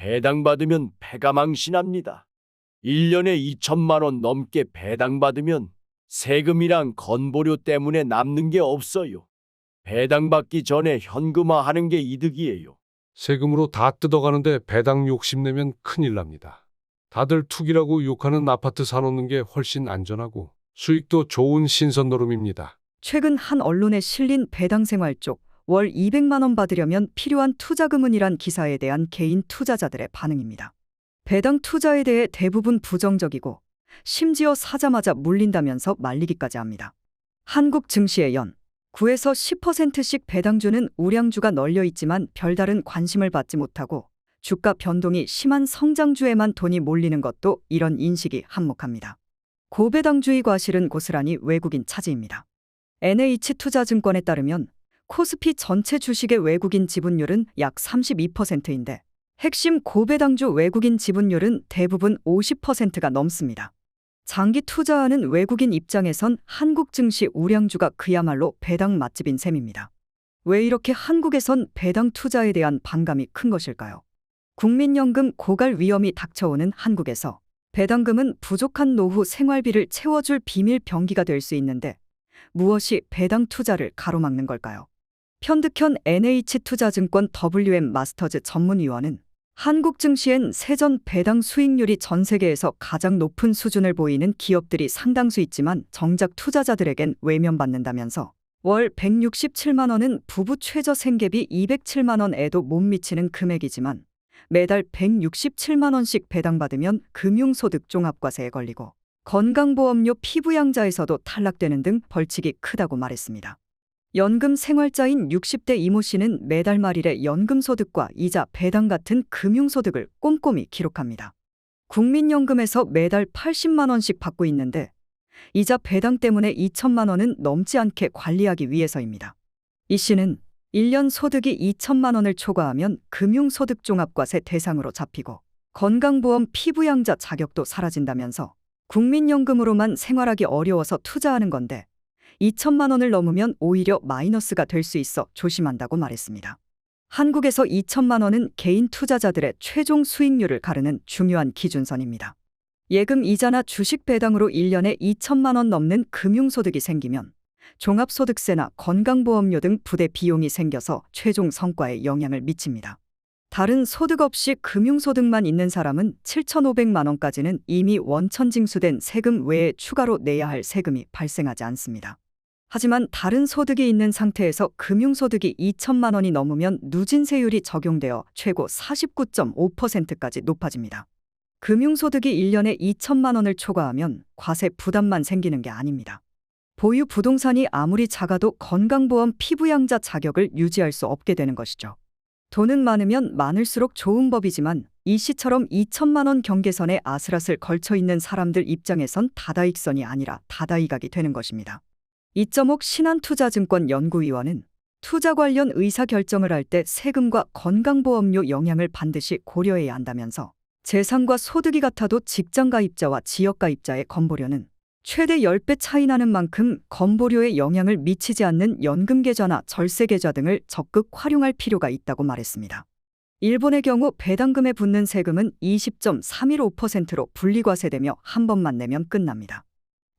배당받으면 패가 망신합니다. 1년에 2천만 원 넘게 배당받으면 세금이랑 건보료 때문에 남는 게 없어요. 배당받기 전에 현금화하는 게 이득이에요. 세금으로 다 뜯어가는데 배당 욕심내면 큰일 납니다. 다들 투기라고 욕하는 아파트 사놓는 게 훨씬 안전하고 수익도 좋은 신선 노름입니다. 최근 한 언론에 실린 배당 생활 쪽 월 200만 원 받으려면 필요한 투자금은이란 기사에 대한 개인 투자자들의 반응입니다. 배당 투자에 대해 대부분 부정적이고 심지어 사자마자 물린다면서 말리기까지 합니다. 한국 증시의 연 9에서 10%씩 배당주는 우량주가 널려 있지만 별다른 관심을 받지 못하고 주가 변동이 심한 성장주에만 돈이 몰리는 것도 이런 인식이 한몫합니다. 고배당주의 과실은 고스란히 외국인 차지입니다. NH투자증권에 따르면 코스피 전체 주식의 외국인 지분율은 약 32%인데 핵심 고배당주 외국인 지분율은 대부분 50%가 넘습니다. 장기 투자하는 외국인 입장에선 한국 증시 우량주가 그야말로 배당 맛집인 셈입니다. 왜 이렇게 한국에선 배당 투자에 대한 반감이 큰 것일까요? 국민연금 고갈 위험이 닥쳐오는 한국에서 배당금은 부족한 노후 생활비를 채워줄 비밀 병기가 될 수 있는데 무엇이 배당 투자를 가로막는 걸까요? 편득현 NH투자증권 WM 마스터즈 전문위원은 한국 증시엔 세전 배당 수익률이 전 세계에서 가장 높은 수준을 보이는 기업들이 상당수 있지만 정작 투자자들에겐 외면받는다면서 월 167만 원은 부부 최저 생계비 207만 원에도 못 미치는 금액이지만 매달 167만 원씩 배당받으면 금융소득 종합과세에 걸리고 건강보험료 피부양자에서도 탈락되는 등 벌칙이 크다고 말했습니다. 연금 생활자인 60대 이모 씨는 매달 말일에 연금소득과 이자 배당 같은 금융소득을 꼼꼼히 기록합니다. 국민연금에서 매달 80만 원씩 받고 있는데 이자 배당 때문에 2천만 원은 넘지 않게 관리하기 위해서입니다. 이 씨는 1년 소득이 2천만 원을 초과하면 금융소득종합과세 대상으로 잡히고 건강보험 피부양자 자격도 사라진다면서 국민연금으로만 생활하기 어려워서 투자하는 건데 2천만 원을 넘으면 오히려 마이너스가 될 수 있어 조심한다고 말했습니다. 한국에서 2천만 원은 개인 투자자들의 최종 수익률을 가르는 중요한 기준선입니다. 예금 이자나 주식 배당으로 1년에 2천만 원 넘는 금융소득이 생기면 종합소득세나 건강보험료 등 부대 비용이 생겨서 최종 성과에 영향을 미칩니다. 다른 소득 없이 금융소득만 있는 사람은 7,500만 원까지는 이미 원천징수된 세금 외에 추가로 내야 할 세금이 발생하지 않습니다. 하지만 다른 소득이 있는 상태에서 금융소득이 2천만 원이 넘으면 누진세율이 적용되어 최고 49.5%까지 높아집니다. 금융소득이 1년에 2천만 원을 초과하면 과세 부담만 생기는 게 아닙니다. 보유 부동산이 아무리 작아도 건강보험 피부양자 자격을 유지할 수 없게 되는 것이죠. 돈은 많으면 많을수록 좋은 법이지만 이 씨처럼 2천만 원 경계선에 아슬아슬 걸쳐 있는 사람들 입장에선 다다익선이 아니라 다다이각이 되는 것입니다. 이점옥 신한투자증권 연구위원은 투자 관련 의사 결정을 할 때 세금과 건강보험료 영향을 반드시 고려해야 한다면서 재산과 소득이 같아도 직장 가입자와 지역 가입자의 건보료는 최대 10배 차이 나는 만큼 건보료에 영향을 미치지 않는 연금 계좌나 절세 계좌 등을 적극 활용할 필요가 있다고 말했습니다. 일본의 경우 배당금에 붙는 세금은 20.315%로 분리과세되며 한 번만 내면 끝납니다.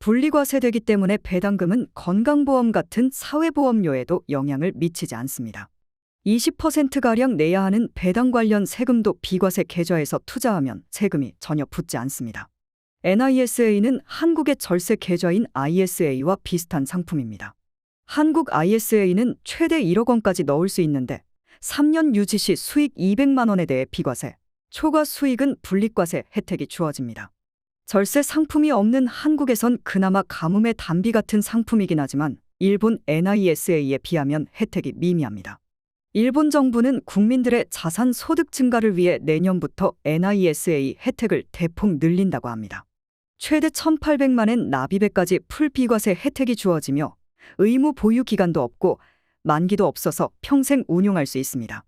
분리과세되기 때문에 배당금은 건강보험 같은 사회보험료에도 영향을 미치지 않습니다. 20%가량 내야 하는 배당 관련 세금도 비과세 계좌에서 투자하면 세금이 전혀 붙지 않습니다. NISA는 한국의 절세 계좌인 ISA와 비슷한 상품입니다. 한국 ISA는 최대 1억 원까지 넣을 수 있는데 3년 유지 시 수익 200만 원에 대해 비과세, 초과 수익은 분리과세 혜택이 주어집니다. 절세 상품이 없는 한국에선 그나마 가뭄의 단비 같은 상품이긴 하지만 일본 NISA에 비하면 혜택이 미미합니다. 일본 정부는 국민들의 자산 소득 증가를 위해 내년부터 NISA 혜택을 대폭 늘린다고 합니다. 최대 1,800만엔 납입에까지 풀 비과세 혜택이 주어지며 의무 보유 기간도 없고 만기도 없어서 평생 운용할 수 있습니다.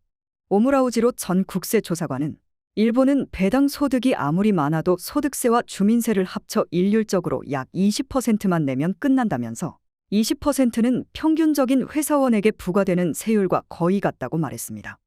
오무라우지로 전 국세조사관은 일본은 배당 소득이 아무리 많아도 소득세와 주민세를 합쳐 일률적으로 약 20%만 내면 끝난다면서 20%는 평균적인 회사원에게 부과되는 세율과 거의 같다고 말했습니다.